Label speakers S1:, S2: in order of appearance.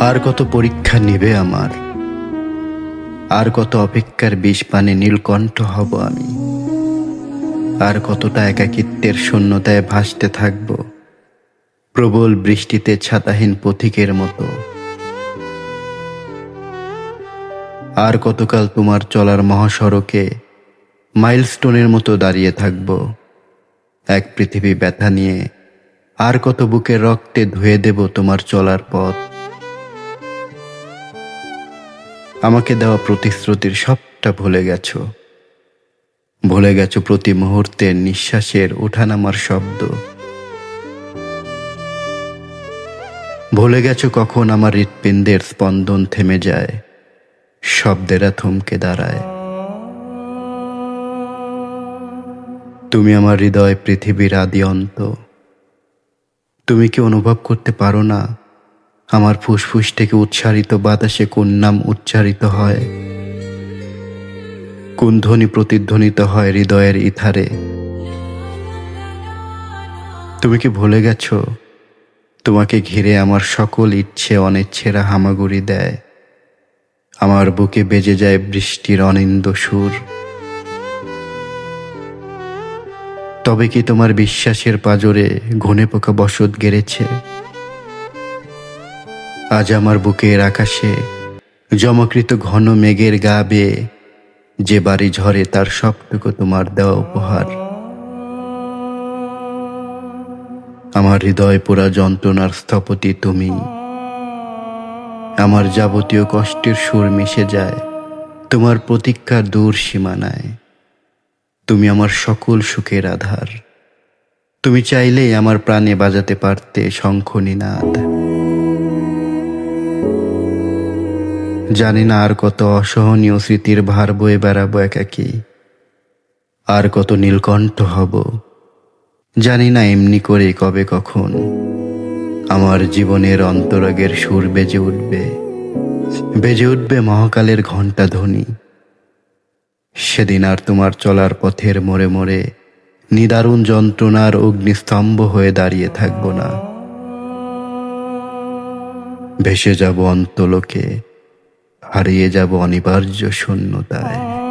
S1: আর কত পরীক্ষা নেবে আমার? আর কত অপেক্ষার বিষ পানে নীলকণ্ঠ হব আমি? আর কতটা একাকিত্বের শূন্যতায় ভাসতে থাকব? প্রবল বৃষ্টিতে ছাতাহীন পথিকের মতো। আর কতকাল তোমার চলার মহাসড়কে মাইলস্টোনের মতো দাঁড়িয়ে থাকব? এক পৃথিবী ব্যথা নিয়ে আর কত বুকের রক্তে ধুয়ে দেব তোমার চলার পথ। আমাকে দেওয়া প্রতিশ্রুতির সবটা ভুলে গেছো। ভুলে গেছো প্রতি মুহূর্তের নিঃশ্বাসের ওঠানামার শব্দ। ভুলে গেছো কখন আমার হৃৎপিণ্ডের স্পন্দন থেমে যায়, শব্দেরা থমকে দাঁড়ায়। তুমি আমার হৃদয় পৃথিবীর আদি অন্ত তুমি কি অনুভব করতে পারো না? আমার ফুসফুস থেকে উচ্চারিত বাতাসে কোন নাম উচ্চারিত হয়? কোন ধ্বনি প্রতিধ্বনিত হয় হৃদয়ের ইথারে? তুমি কি ভুলে গেছো? তোমাকে ঘিরে আমার সকল ইচ্ছে অনিচ্ছেরা হামাগুড়ি দেয়। আমার বুকে বেজে যায় বৃষ্টির অনিন্দ সুর। তবে কি তোমার বিশ্বাসের পাজরে ঘনে পোকা বসত গেড়েছে? আজ আমার বুকের আকাশে জমাকৃত ঘন মেঘের গা বেয়ে যে বাড়ি ঝরে তার সবটুকু তোমার দেওয়া উপহার। আমার হৃদয় পোড়া যন্ত্রণার স্থপতি তুমি। আমার যাবতীয় কষ্টের সুর মিশে যায় তোমার প্রতীক্ষার দূর সীমানায়। তুমি আমার সকল সুখের আধার। তুমি চাইলেই আমার প্রাণে বাজাতে পারতে শঙ্খ নিনাদ। জানি না আর কত অসহনীয় স্মৃতির ভার বয়ে বেড়াবো একাকি, আর কত নীলকণ্ঠ হব। জানি না এমনি করে কবে কখন আমার জীবনের অন্তরাগের সুর বেজে উঠবে। বেজে উঠবে মহাকালের ঘণ্টা ধ্বনি। সেদিন আর তোমার চলার পথের মোড়ে মোড়ে নিদারুণ যন্ত্রণার অগ্নিস্তম্ভ হয়ে দাঁড়িয়ে থাকব না। ভেসে যাব অন্তলোকে, হারিয়ে যাব অনিবার্য শূন্যতায়।